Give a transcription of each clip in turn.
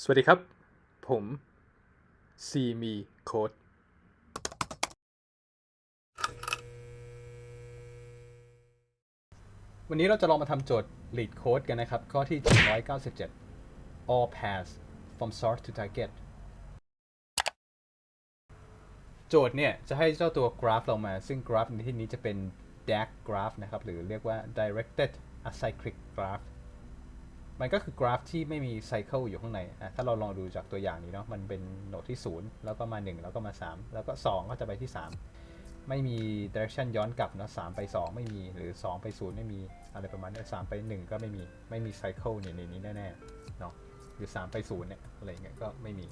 สวัสดีครับ ผมซีมีโค้ดวันนี้เราจะลองมาทำโจทย์ lead code กันนะครับ ข้อที่ 797 all pass from source to target โจทย์เนี่ย จะให้เจ้าตัวกราฟเรามา ซึ่งกราฟในที่นี้จะเป็น DAG graph นะครับ หรือเรียกว่า directed acyclic graph มันก็คือกราฟที่ไม่มีไซเคิลอยู่ข้างในอะถ้าเราลองดูจากตัวอย่างนี้เนาะมันเป็นโหนดที่ 0 แล้วก็มา 1 แล้วก็มา 3 แล้วก็ 2 ก็จะไปที่ 3 ไม่มี direction ย้อนกลับเนาะ3ไป 2 ไม่มีหรือ 2 ไป 0 ไม่มีอะไรประมาณนี้3ไป 1 ก็ไม่มีไม่มีไซเคิลเนี่ยในนี้แน่ๆเนาะหรือ 3 ไป 0 เนี่ยอะไรเงี้ยก็ไม่มี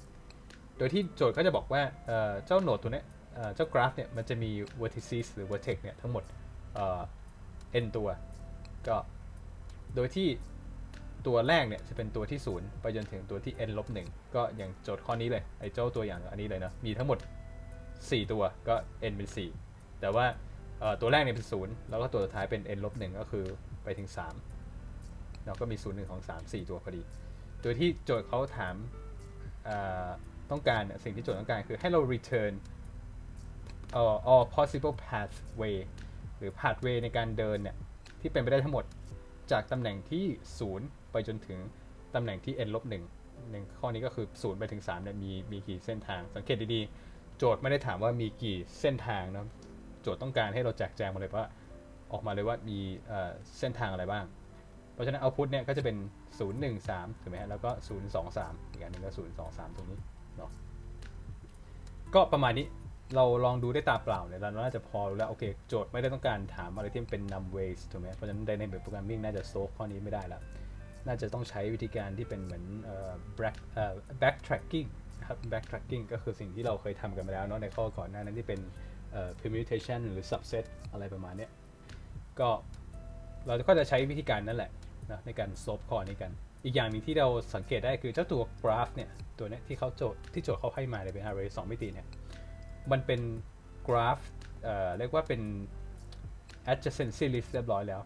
โดยที่โจทย์ก็จะบอกว่าเออเจ้าโหนดตัวเนี้ยเจ้ากราฟเนี่ยมันจะมี vertices หรือ vertex เนี่ยทั้งหมด n ตัวก็โดยที่ ตัวแรกเนี่ยจะเป็นตัวที่ 0 ไปจนถึงตัวที่ n ลบ1ก็อย่างโจทย์ข้อนี้เลยไอ้เจ้าตัวอย่างอันนี้เลยนะมีทั้งหมด 4 ตัวก็ n เป็น 4 แต่ว่าตัวแรกเนี่ยเป็น 0 แล้วก็ตัวสุดท้ายเป็น n ลบ1ก็คือไปถึง3แล้วก็มี 0 1 2 3 4 ตัวพอดี โดยที่โจทย์เขาถามต้องการสิ่งที่โจทย์ต้องการคือให้เรา return all possible pathway หรือ pathway ในการเดินเนี่ยที่เป็นไปได้ทั้งหมดจากตำแหน่งที่ 0 ไปจนถึงตำแหน่งที่ n ลบ1หนึ่งข้อนี้ก็คือ0ไปถึง3เนี่ยมีมีกี่เส้นทาง สังเกตดีๆ โจทย์ไม่ได้ถามว่ามีกี่เส้นทางนะโจทย์ต้องการให้เราแจกแจงมาเลยว่าออกมาเลยว่ามีเส้นทางอะไรบ้าง เพราะฉะนั้น output เนี่ยก็จะเป็น 0 1 3ถูกไหมฮะแล้วก็ 0 2 3 อีกอันหนึ่งก็ 0 2 3 ตรงนี้เนาะก็ประมาณนี้เราลองดูได้ตาเปล่าเนี่ยเราน่าจะพอรู้แล้วโอเคโจทย์ไม่ได้ต้องการถามอะไรที่เป็น num ways ถูกไหมเพราะฉะนั้น dynamic programming น่าจะ solve ข้อนี้ไม่ได้แล้ว น่าจะต้องใช้วิธีการที่เป็นเหมือน back back tracking นะครับ backtracking ก็คือสิ่งที่เราเคยทำกันมาแล้วเนาะในข้อก่อนหน้านั้นที่เป็น permutation หรือ subset อะไรประมาณนี้ก็เราก็จะใช้วิธีการนั่นแหละนะในการ solve ข้อนี้กัน อีกอย่างหนึงที่เราสังเกตได้คือเจ้าตัว graph เนี่ยตัวนี้ที่เขาโจทย์ที่โจทย์เขาให้มาเลยเป็น array สองมิติเนี่ยมันเป็น graph เเรียกว่าเป็น adjacency list เรียบร้อยแล้ว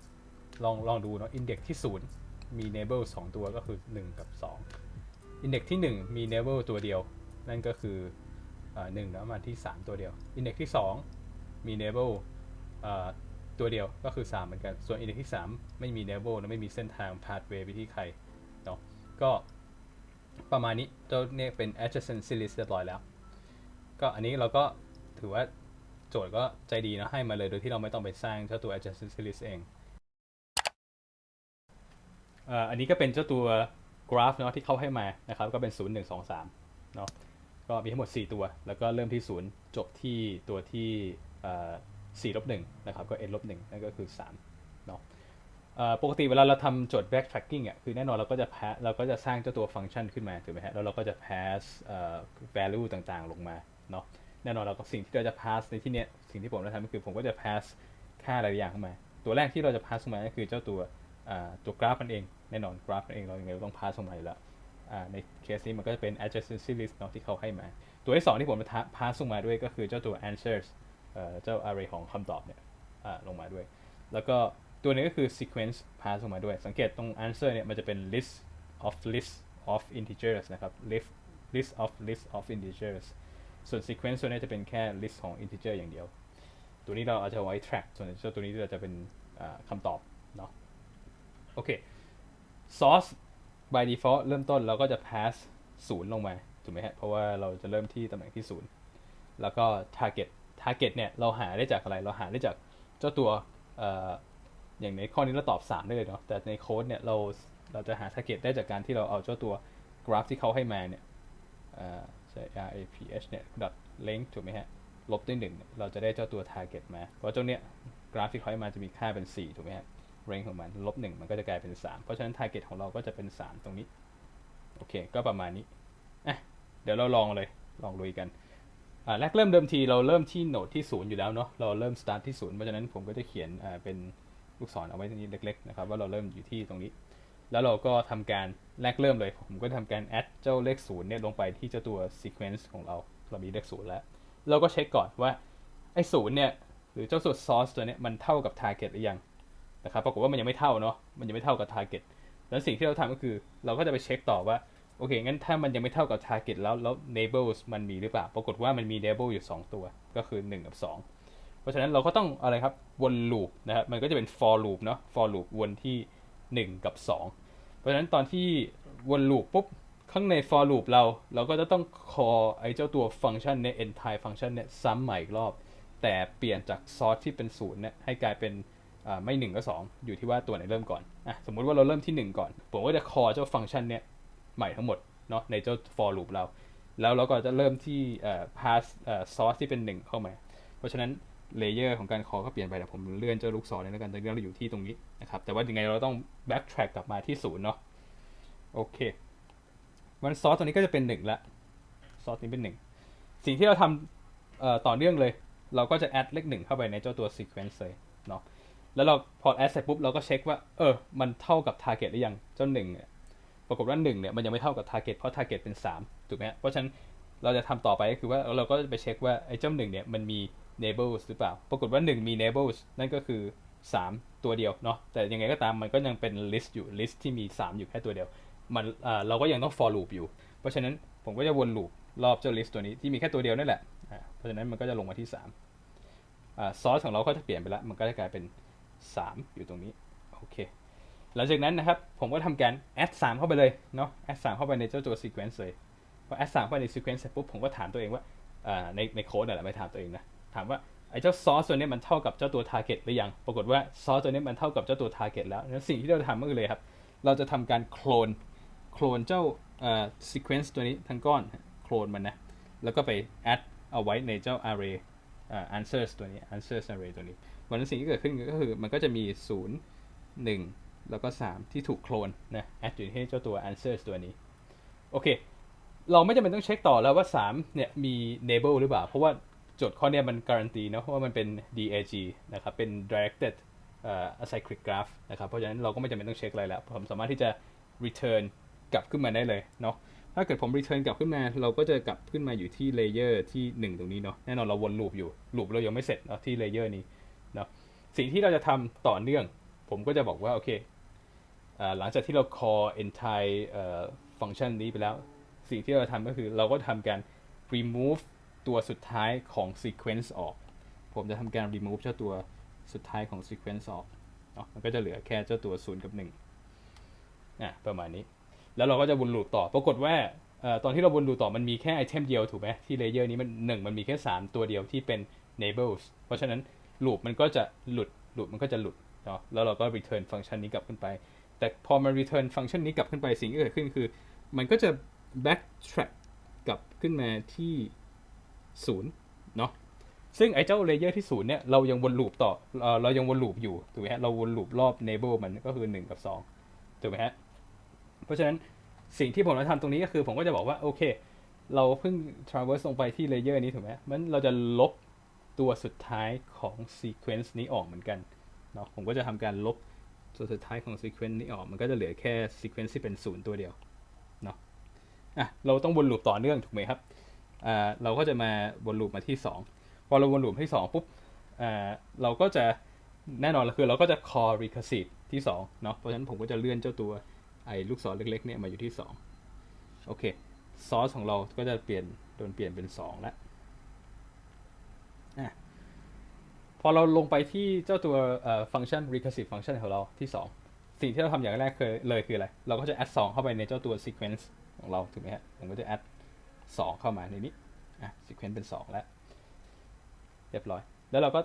ลองลองดูเนาะ index ที่0 มี neighbor 2ตัวก็คือ 1 กับ 2 index ที่ 1 มี neighbor ตัวเดียว นั่นก็คือเอ่อ1แล้วมาที่ 3 ตัวเดียว index ที่ 2 มี neighbor เอ่อตัวเดียวก็คือ 3 เหมือนกัน ส่วน index ที่ 3 ไม่มี neighbor และไม่มีเส้นทาง pathway ไปที่ใครเนาะก็ประมาณนี้เจ้าเนี่ยเป็น adjacency list เรียบร้อยแล้ว ก็อันนี้เราก็ถือว่าโจทย์ก็ใจดีนะให้มาเลยโดยที่เราไม่ต้องไปสร้างเจ้าตัว adjacency list เอง อันนี้ก็เป็นเจ้าตัวกราฟเนาะที่เขาให้มานะครับก็เป็น 0 1 2 3เนาะก็มีทั้งหมด 4 ตัว แล้วก็เริ่มที่ 0 จบที่ตัวที่ 4 ลบ 1 นะครับ ก็ n ลบ 1 นั่นก็คือ 3 เนาะปกติเวลาเราทำโจทย์ backtracking อะคือแน่นอนเราก็จะ pass เราก็จะสร้างเจ้าตัวฟังก์ชันขึ้นมาถูกไหมฮะแล้วเราก็จะ pass value ต่างๆ ลงมาเนาะแน่นอนเราก็สิ่งที่เราจะ pass ในที่เนี้ยสิ่งที่ผมจะทำก็คือผมก็จะ pass ค่าอะไรอย่างเข้ามา ตัวแรกที่เราจะ pass เข้ามาก็คือเจ้าตัว ตัวกราฟมันเองแน่นอนกราฟมันเองเรายังไรต้อง pass เข้ามาอยู่แล้วในเคสนี้มันก็จะเป็น adjacency list เนาะที่เขาให้มา ตัวที่สองที่ผมจะ pass ลงมาด้วยก็คือเจ้าตัว answers เจ้า array ของคำตอบเนี่ยลงมาด้วย แล้วก็ตัวนี้ก็คือ sequence pass ลงมาด้วย สังเกตตรง answer เนี่ยมันจะเป็น list of list of integers นะครับ list list of list of integers ส่วน sequence ตัวนี้จะเป็นแค่ list ของ integer อย่างเดียว ตัวนี้เราเอาจะไว้ track ส่วนเจ้าตัวนี้เราจะเป็นอ่าคำตอบเนาะ โอเค source by default เริ่มต้นเราก็จะ pass 0ลงมา ถูกไหมฮะ เพราะว่าเราจะเริ่มที่ตำแหน่งที่0แล้วก็ target target เนี่ย เราหาได้จากอะไร เราหาได้จากเจ้าตัวออย่างในข้อนี้เราตอบ 3 ได้เลยเนาะ แต่ในโค้ดเนี่ย เราเราจะหา target ได้จากการที่เราเอาเจ้าตัวกราฟที่เขาให้มาเนี่ยใช้ raph เนี่ย dot length ถูกไหมฮะ ลบด้วยหนึ่งเนี่ยเราจะได้เจ้าตัว target มา เพราะเจ้าเนี้ยกราฟที่เขาให้มาจะมีค่าเป็น 4 ถูกไหมฮะ range ของมันลบหนึ่งมันก็จะกลายเป็น 3 เพราะฉะนั้น target ของเราก็จะเป็น 3 ตรงนี้ โอเค ก็ประมาณนี้อะเดี๋ยวเราลองเลย ลองลุยกันอ่าแรกเริ่มเดิมทีเราเริ่มที่โหนดที่ 0 อยู่แล้วเนาะ เราเริ่ม start ที่ 0 เพราะฉะนั้นผมก็จะเขียนอ่าเป็นลูกศรเอาไว้ตรงนี้เล็กๆนะครับว่าเราเริ่มอยู่ที่ตรงนี้ แล้วเราก็ทำการแรกเริ่มเลย ผมก็ทำการ add เจ้าเลข0เนี่ยลงไปที่เจ้าตัว sequence ของเรา เรามีเลข0แล้ว เราก็เช็คก่อนว่าไอ้ศูนย์เนี่ยหรือเจ้าส่วน source ตัวเนี้ยมันเท่ากับ target หรือยัง นะครับปรากฏว่ามันยังไม่เท่าเนาะมันยังไม่เท่ากับ target แล้วสิ่งที่เราทำก็คือ เราก็จะไปเช็คต่อว่าโอเคงั้นถ้ามันยังไม่เท่ากับ target แล้วแล้ว neighbors มันมีหรือเปล่า ปรากฏว่ามันมี neighbor อยู่ 2 ตัวก็คือ 1 กับ 2 เพราะฉะนั้นเราก็ต้องอะไรครับวน loop นะครับมันก็จะเป็น for loop เนาะ for loop วนที่ 1 กับ 2 เพราะฉะนั้นตอนที่วน loop ปุ๊บข้างใน for loop เราเราก็จะต้อง call ไอ้เจ้าตัวฟังก์ชันเนี่ย entire function เนี่ยซ้ำใหม่อีกรอบ แต่เปลี่ยนจาก source ที่เป็นศูนย์เนี่ยให้กลายเป็น ไม่ 1 ก็ 2 อยู่ที่ว่าตัวไหนเริ่มก่อนอะสมมุติว่าเราเริ่มที่ 1 ก่อน ผมก็จะ call เจ้าฟังก์ชันเนี่ยใหม่ทั้งหมดเนาะในเจ้า for loop เรา แล้วเราก็จะเริ่มที่ pass source ที่เป็น 1 เข้ามา เพราะฉะนั้น layer ของการ call ก็เปลี่ยนไปแต่ผมเลื่อนเจ้าลูกศรเลยแล้วกันตอนนี้เราอยู่ที่ตรงนี้นะครับแต่ว่ายังไงเราต้อง backtrack กลับมาที่ศูนย์เนาะโอเควัน source ตัวนี้ก็จะเป็น1ละ source นี้เป็น 1 สิ่งที่เราทำต่อเนื่องเลย เราก็จะ add เลขหนึ่งเข้าไปในเจ้าตัว sequence เลยเนาะ แล้วเราพอ add เสร็จปุ๊บเราก็เช็คว่าเออมันเท่ากับ target หรือยังเจ้าหนึ่งเนี่ยปรากฏว่า1เนี่ยมันยังไม่เท่ากับ target เพราะ target เป็น3ถูกไหมเพราะฉะนั้นเราจะทำต่อไปก็คือว่าเราก็ไปเช็คว่าไอ้เจ้าหนึ่งเนี่ยมันมี neighbors หรือเปล่า ปรากฏว่า 1 มี neighbors นั่นก็คือ 3 ตัวเดียวเนาะแต่ยังไงก็ตามมันก็ยังเป็น list อยู่ list ที่มี 3 อยู่แค่ตัวเดียว มันอ่าเราก็ยังต้อง for loop อยู่ เพราะฉะนั้นผมก็จะวน loop รอบเจ้า list ตัวนี้ที่มีแค่ตัวเดียวนั่นแหละเพราะฉะนั้นมันก็จะลงมาที่3อ่า source ของเราก็จะเปลี่ยนไปแล้วมันก็จะกลายเป็น 3 อยู่ตรงนี้โอเคหลังจากนั้นนะครับผมก็ทำการ add 3 เข้าไปเลยเนาะ add 3 เข้าไปในเจ้าตัว sequence เลยพอ add 3เข้าไปใน sequence เสร็จปุ๊บผมก็ถามตัวเองว่าในในโค้ดนั่นแหละไม่ถามตัวเองนะถามว่าไอ้เจ้า source ตัวนี้มันเท่ากับเจ้าตัว target หรือยัง ปรากฏว่า source ตัวนี้มันเท่ากับเจ้าตัว target แล้วงั้นสิ่งที่เราทำก็คือเลยครับ เราจะทำการโคลนโคลนเจ้าอ่า sequence ตัวนี้ทั้งก้อนโคลนมันนะแล้วก็ไป add เอาไว้ในเจ้า array answers ตัวนี้ answers array ตัวนี้ วันนั้นสิ่งที่เกิดขึ้นก็คือมันก็จะมี 0 1 แล้วก็ 3 ที่ถูกโคลนนะ add อยู่ที่เจ้าตัว answers ตัวนี้ โอเค เราไม่จำเป็นต้องเช็คต่อแล้วว่า 3 เนี่ยมี neighbor หรือเปล่า เพราะว่าโจทย์ข้อเนี้ยมันการันตีเนาะว่ามันเป็น DAG นะครับ เป็น directed acyclic graph นะครับ เพราะฉะนั้นเราก็ไม่จำเป็นต้องเช็คอะไรแล้ว ผมสามารถที่จะ return กลับขึ้นมาได้เลยเนาะถ้าเกิดผม return กลับขึ้นมา เราก็จะกลับขึ้นมาอยู่ที่ layer ที่ 1 ตรงนี้เนาะแน่นอนเราวน loop อยู่ loop เรายังไม่เสร็จเนาะที่ layer นี้ เนาะสิ่งที่เราจะทำต่อเนื่อง ผมก็จะบอกว่า โอเคหลังจากที่เรา call entire function นี้ไปแล้ว สิ่งที่เราทำก็คือเราก็ทำการ remove ตัวสุดท้ายของ sequence ออก ผมจะทำการ remove เจ้าตัวสุดท้ายของ sequence ออกเนาะมันก็จะเหลือแค่เจ้าตัว 0 กับ1อะประมาณนี้ แล้วเราก็จะวนลูปต่อ ปรากฏว่าอตอนที่เราวนลูปต่อมันมีแค่ไอเทมเดียวถูกไหมที่เลเยอร์นี้มันหนึ่งมันมีแค่ 3 ตัวเดียวที่เป็น neighbors เพราะฉะนั้น ลูปมันก็จะหลุดลูปมันก็จะหลุดเนาะแล้วเราก็ return ฟังก์ชันนี้กลับขึ้นไป แต่พอมัน return ฟังก์ชันนี้กลับขึ้นไปสิ่งที่เกิดขึ้นคือ มันก็จะ backtrack กลับขึ้นมาที่ศูนย์เนาะซึ่งไอ้เจ้าเลเยอร์ที่ศูนย์เนี่ยเรายังวนลูปต่อเอ่อเรายังวนลูปอยู่ถูกไหมฮะเราวนลูปรอบ neighbor มันก็คือ 1 กับ2ถูกไหมฮะเพราะฉะนั้นสิ่งที่ผมจะทำตรงนี้ก็คือผมก็จะบอกว่า โอเค เราเพิ่ง traverse ลงไปที่เลเยอร์นี้ถูกไหมมันเราจะลบ ตัวสุดท้ายของ sequence นี้ออกเหมือนกันเนาะผมก็จะทำการลบตัวสุดท้ายของ sequence นี้ออก มันก็จะเหลือแค่ sequence ที่เป็นศูนย์ตัวเดียวเนาะอะเราต้องวนลูปต่อเนื่องถูกไหมครับอ่าเราก็จะมาวนลูปมาที่ 2 พอเราวนลูปที่ 2 ปุ๊บอ่าเราก็จะแน่นอนลยคือเราก็จะ call recursive ที่2เนาะเพราะฉะนั้นผมก็จะเลื่อนเจ้าตัวไอ้ลูกศรเล็กๆเนี่ยมาอยู่ที่ 2 โอเคซอสของเราก็จะเปลี่ยนโดนเปลี่ยนเป็น 2 แล้วอะพ อเราลงไปที่เจ้าตัวฟังก์ชัน recursive function ของเราที่ 2 สิ่งที่เราทำอย่างแรกคือเลยคืออะไร เราก็จะ add 2 เข้าไปในเจ้าตัว sequence ของเราถูกไหมฮะผมก็จะ add 2 เข้ามาในนี้อะ sequence เป็น 2 แล้ว เรียบร้อย แล้วเราก็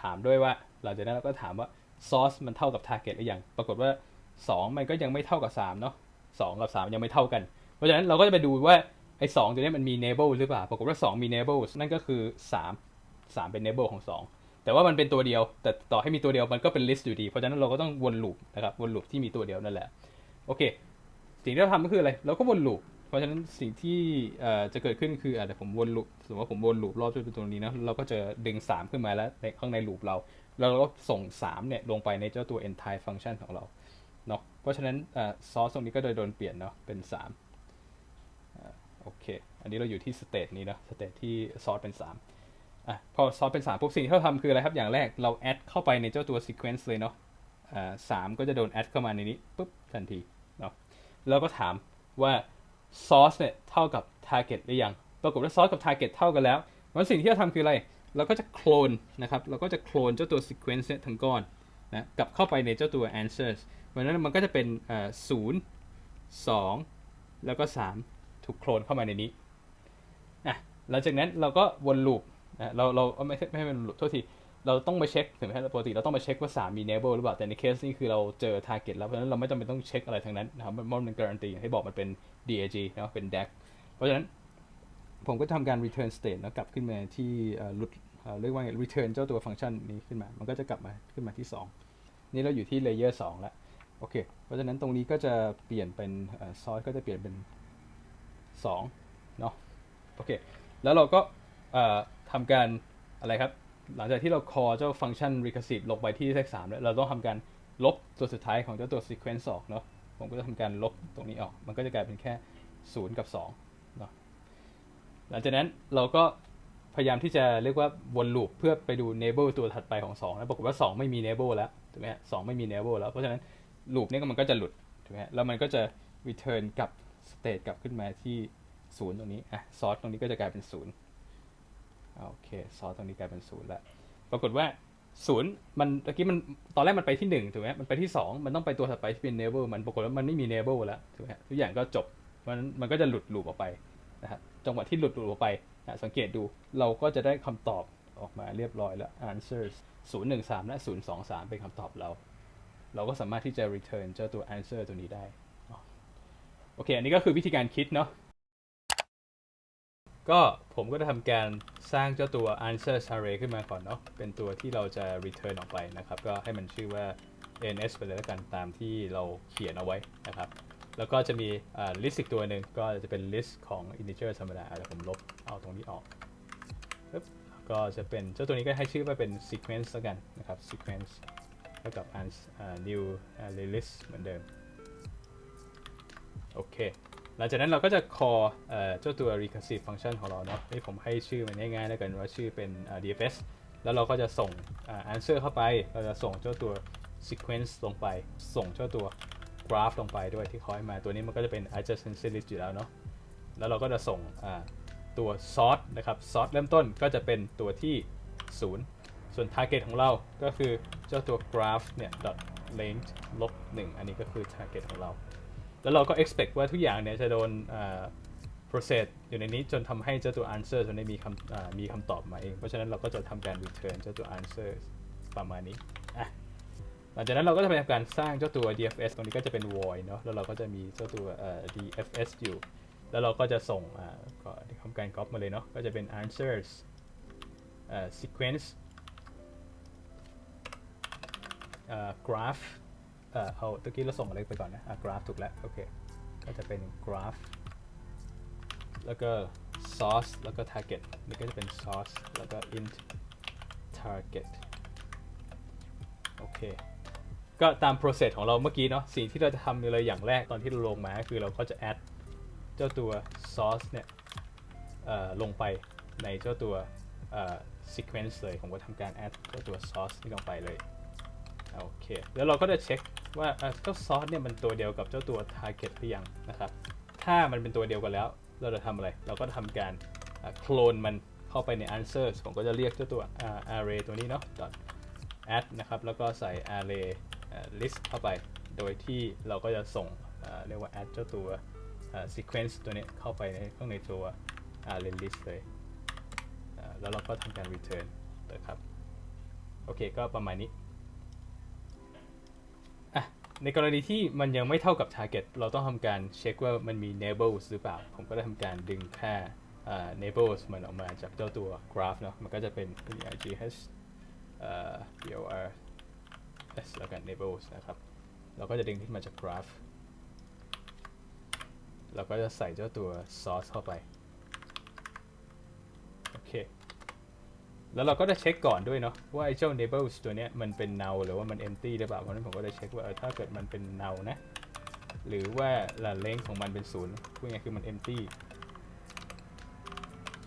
ถามด้วยว่าหลังจากนั้นเราก็ถามว่า source มันเท่ากับ target หรือยัง ปรากฏว่า 2 มันก็ยังไม่เท่ากับ 3 เนาะ2 กับ 3 ยังไม่เท่ากัน เพราะฉะนั้นเราก็จะไปดูว่าไอ้2ตัวนี้มันมี neighbor หรือเปล่า ปรากฏว่า 2 มี neighbor นั่นก็คือ 3 3 เป็น neighbor ของ 2 แต่ว่ามันเป็นตัวเดียว แต่ต่อให้มีตัวเดียวมันก็เป็น list อยู่ดี เพราะฉะนั้นเราก็ต้องวนลูปนะครับวนลูปที่มีตัวเดียวนั่นแหละ โอเค สิ่งที่เราทำก็คืออะไร เราก็วนลูป เพราะฉะนั้นสิ่งที่เอ่อจะเกิดขึ้นคืออะเดี๋ยวผมวนลูปสมมติว่าผมวนลูปรอบจุดตรงนี้นะ เราก็จะดึง 3 ขึ้นมาแล้วในข้างในลูปเรา แล้วเราก็ส่ง3เนี่ยลงไปในเจ้าตัว entire function ของเราเนาะ เพราะฉะนั้นซอสตรงนี้ก็โดยโดนเปลี่ยนเนาะเป็น3อ่าโอเค อันนี้เราอยู่ที่สเต e นี้นะสเต e ที่ซอสเป็น 3 อะพอซอสเป็น3ปุ๊บสิ่งที่เราทำคืออะไรครับ อย่างแรกเราแอดเข้าไปในเจ้าตัว sequence เลยเนาะอ่าสามก็จะโดนแอดเข้ามาในนี้ปุ๊บทันทีเนาะแล้วก็ถามว่า source เนี่ยเท่ากับ target หรือยัง ปรากฏว่า source กับ target เท่ากันแล้วงั้นสิ่งที่เราทำคืออะไร เราก็จะโคลนนะครับ เราก็จะโคลนเจ้าตัว sequence เนี่ยทั้งก้อนนะกลับเข้าไปในเจ้าตัว answers เพราะฉะนั้นมันก็จะเป็นอ่อศูนย์สองแล้วก็ 3 ถูกโคลนเข้ามาในนี้อะหลังจากนั้นเราก็วนลูป นะเราเราไม่ใช่ไม่ให้มันลูปโทษทีเราต้องมาเช็คถึงแม้ปกติเราต้องมาเช็คว่า3มี enable หรือเปล่าแต่ในเคสนี้คือเราเจอ target แล้วเพราะฉะนั้นเราไม่จำเป็นต้องเช็คอะไรทั้งนั้นนะครับมันมันการันตีให้บอกมันเป็น DAG นะเป็น DAG เพราะฉะนั้นผมก็ทำการ return state แล้วกลับขึ้นมาที่หลุดเรียกว่า return เจ้าตัวฟังก์ชันนี้ขึ้นมา มันก็จะกลับมาขึ้นมาที่ 2 นี่เราอยู่ที่ layer 2 แล้วโอเค เพราะฉะนั้นตรงนี้ก็จะเปลี่ยนเป็นซอสก็จะเปลี่ยนเป็น2เนาะโอเค แล้วเราก็ ทำการอะไรครับ หลังจากที่เรา call เจ้าฟังก์ชัน recursive ลงไปที่เลข3แล้ว เราต้องทำการลบตัวสุดท้ายของเจ้าตัว sequence ออกเนาะ ผมก็จะทำการลบตรงนี้ออก มันก็จะกลายเป็นแค่ 0 กับ2เนาะ หลังจากนั้นเราก็พยายามที่จะเรียกว่าวนลูปเพื่อไปดู neighbor ตัวถัดไปของ 2 แล้วปรากฏว่า 2 ไม่มี neighbor แล้วถูกไหมฮะสองไม่มี neighbor แล้ว เพราะฉะนั้นลูปนี้มันก็จะหลุดถูกไหมฮะแล้วมันก็จะ return กลับ state กลับขึ้นมาที่ 0 ตรงนี้ อะ source ตรงนี้ก็จะกลายเป็น 0 โอเค source ตรงนี้กลายเป็น0แล้วปรากฏว่า0มันเมื่อกี้มันตอนแรกมันไปที่1ถูกไหมมันไปที่2มันต้องไปตัวถัดไปที่เป็น neighbor มันปรากฏว่ามันไม่มี neighbor แล้วถูกไหมทุกอย่างก็จบเพราะฉะนั้นมันก็จะหลุดลูปออกไปนะครับจังหวะที่หลุดลูปออกไปนะสังเกตดูเราก็จะได้คำตอบออกมาเรียบร้อยแล้ว answers 013 และ 023 เป็นคำตอบเรา เราก็สามารถที่จะ return เจ้าตัว answer ตัวนี้ได้ โอเค อันนี้ก็คือวิธีการคิดเนาะ ก็ผมก็จะทำการสร้างเจ้าตัว answer array ขึ้นมาก่อนเนาะ เป็นตัวที่เราจะ return ออกไปนะครับ ก็ให้มันชื่อว่า ns ไปเลยแล้วกันตามที่เราเขียนเอาไว้นะครับ แล้วก็จะมี list อีกตัวหนึ่งก็จะเป็น list ของ integer ธรรมดาเดี๋ยวผมลบเอาตรงนี้ออกปึ๊บก็จะเป็นเจ้าตัวนี้ก็ให้ชื่อว่าเป็น sequence แล้วกันนะครับ sequence เท่ากับ ans new list เหมือนเดิม โอเค ลังจากนั้นเราก็จะ call เจ้าตัว recursive function ของเราเนาะให้ผมให้ชื่อมันง่ายๆแล้วกันว่าชื่อเป็น dfs แล้วเราก็จะส่ง answer เข้าไป เราจะส่งเจ้าตัว sequence ลงไป ส่งเจ้าตัว graph ลงไปด้วยที่เขาให้มาตัวนี้มันก็จะเป็น adjacency list อยู่แล้วเนาะ แล้วเราก็จะส่งตัว source นะครับ source เริ่มต้นก็จะเป็นตัวที่ 0 ส่วน target ของเราก็คือเจ้าตัว graph เนี่ย length ลบ1อันนี้ก็คือ target ของเรา แล้วเราก็ expect ว่าทุกอย่างเนี่ยจะโดน process อยู่ในนี้จนทำให้เจ้าตัว answer ตัวนี้มีคำมีคำตอบมาเอง เพราะฉะนั้นเราก็จะทำการ return เจ้าตัว answer ประมาณนี้อะหลังจากนั้นเราก็จะไปทำการสร้างเจ้าตัว dfs ตรงนี้ก็จะเป็น void เนาะแล้วเราก็จะมีเจ้าตัว dfs อยู่ แล้วเราก็จะส่งก็ทำการ copy มาเลยเนาะก็จะเป็น answers sequence graph เอ่อเอาตะกี้เราส่งอะไรไปก่อนนะอะ graph ถูกแล้วโอเคก็จะเป็น graph แล้วก็ source แล้วก็ target นี่ก็จะเป็น source แล้วก็ int target โอเค ก็ตาม process ของเราเมื่อกี้เนาะสิ่งที่เราจะทำเลยอย่างแรกตอนที่เราลงมาคือเราก็จะ add เจ้าตัว source เนี่ยเอ่อลงไปในเจ้าตัว sequence เลย ผมก็ทำการ add เจ้าตัว source นี่ลงไปเลย โอเค แล้วเราก็จะเช็ค ว่าเจ้าซอสเนี่ยมันตัวเดียวกับเจ้าตัว target หรือยังนะครับ ถ้ามันเป็นตัวเดียวกันแล้ว เราจะทำอะไร เราก็ทำการโคลนมันเข้าไปใน answers ผมก็จะเรียกเจ้าตัวอ่า array ตัวนี้เนาะ add นะครับ แล้วก็ใส่ array list เข้าไป โดยที่เราก็จะส่งเรียกว่า add เจ้าตัว sequence ตัวนี้เข้าไปในข้างในตัว array list เลย แล้วเราก็ทำการ return นะครับ โอเค ก็ประมาณนี้ ในกรณีที่มันยังไม่เท่ากับ target เราต้องทำการเช็คว่ามันมี neighbors หรือเปล่า ผมก็ได้ทำการดึงค่า neighbors มันออกมาจากเจ้าตัว graph เนาะ มันก็จะเป็น PIGH BOR S แล้วกัน neighbors นะครับ เราก็จะดึงขึ้นมาจาก graph เราก็จะใส่เจ้าตัว source เข้าไป โอเค แล้วเราก็จะเช็คก่อนด้วยเนาะว่าไอ้เจ้า neighbors ตัวเนี้ยมันเป็น null หรือว่ามัน empty หรือเปล่าเพราะฉะนั้นผมก็จะเช็คว่าเออถ้าเกิดมันเป็น null นะ หรือว่า la length ของมันเป็นศูนย์พูดง่ายคือมัน empty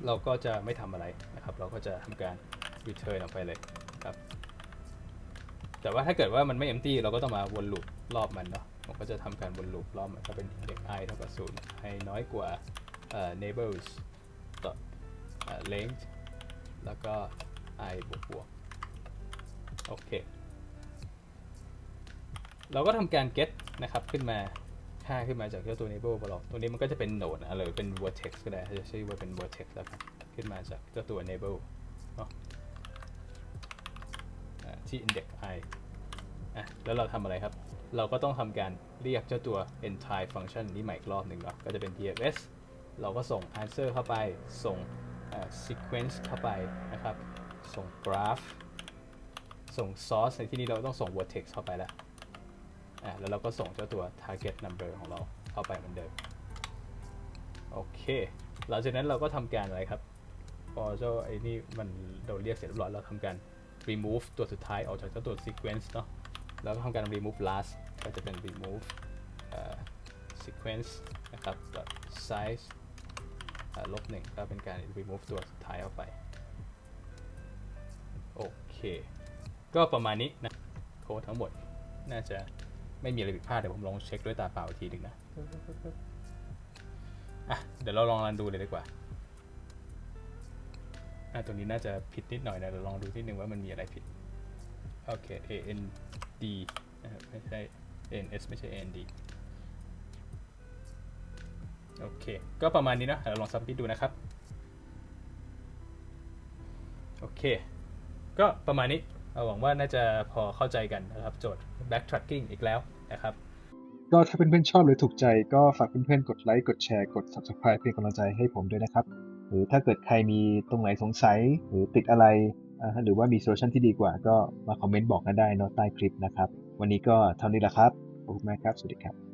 เราก็จะไม่ทำอะไรนะครับ เราก็จะทำการ return ออกไปเลยครับ แต่ว่าถ้าเกิดว่ามันไม่ empty เราก็ต้องมาวนลูปรอบมันเนาะผมก็จะทำการวนลูปรอบมันก็เป็น index i เท่ากับศูนย์ i น้อยกว่าเอ่อ neighbors ต่อเอ่อ length แล้วก็ i บวกบวกโอเค เราก็ทำการ get นะครับขึ้นมาค่าขึ้นมาจากเจ้าตัว neighbor block ตัวนี้มันก็จะเป็น node นะหรือเป็น vertex ก็ได้จะใชื่อว่าเป็น vertex แล้วกันขึ้นมาจากเจ้าตัว neighbor เนาะที่ index i อะแล้วเราทำอะไรครับ เราก็ต้องทำการเรียกเจ้าตัว entire function นี้ใหม่อีกรอบหนึ่งเนาะก็จะเป็น dfs เราก็ส่ง answer เข้าไปส่ง sequence เข้าไปนะครับ ส่ง graph ส่ง source ในที่นี้เราต้องส่ง vertex เข้าไปแล้วแล้วเราก็ส่งเจ้าตัว target number ของเราเข้าไปเหมือนเดิม โอเค หลังจากนั้นเราก็ทำการอะไรครับ พอเจ้าไอ้นี่มันโดนเรียกเสร็จเรียบร้อยเราทำการ remove ตัวสุดท้ายออกจากเจ้าตัว sequence เนาะ แล้วก็ทำการ remove last ก็จะเป็น remove sequence นะครับ size ลบหนึ่งก็เป็นการ remove ตัวสุดท้ายออกไป โอเค ก็ประมาณนี้นะโค้ดทั้งหมด น่าจะไม่มีอะไรผิดพลาดเดี๋ยวผมลองเช็คด้วยตาเปล่าอีกทีหนึ่งนะอะเดี๋ยวเราลองรันดูเลยดีกว่าอะตัวนี้น่าจะผิดนิดหน่อยนะเดี๋ยวลองดูนิดนึงว่ามันมีอะไรผิด โอเค A N D นะครับไม่ใช่ N S ไม่ใช่ A N D โอเค ก็ประมาณนี้นะเดี๋ยวเราลองซับมิดดูนะครับ โอเค ก็ประมาณนี้เราหวังว่าน่าจะพอเข้าใจกันนะครับ โจทย์ backtracking อีกแล้วนะครับ ก็ถ้าเพื่อนๆชอบหรือถูกใจก็ฝากเพื่อนๆกดไลค์กดแชร์กด subscribe เป็นกำลังใจให้ผมด้วยนะครับ หรือถ้าเกิดใครมีตรงไหนสงสัยหรือติดอะไร หรือว่ามีโซลูชันที่ดีกว่าก็มาคอมเมนต์บอกกันได้เนอะใต้คลิปนะครับ วันนี้ก็เท่านี้แหละครับขอบคุณมากครับ สวัสดีครับ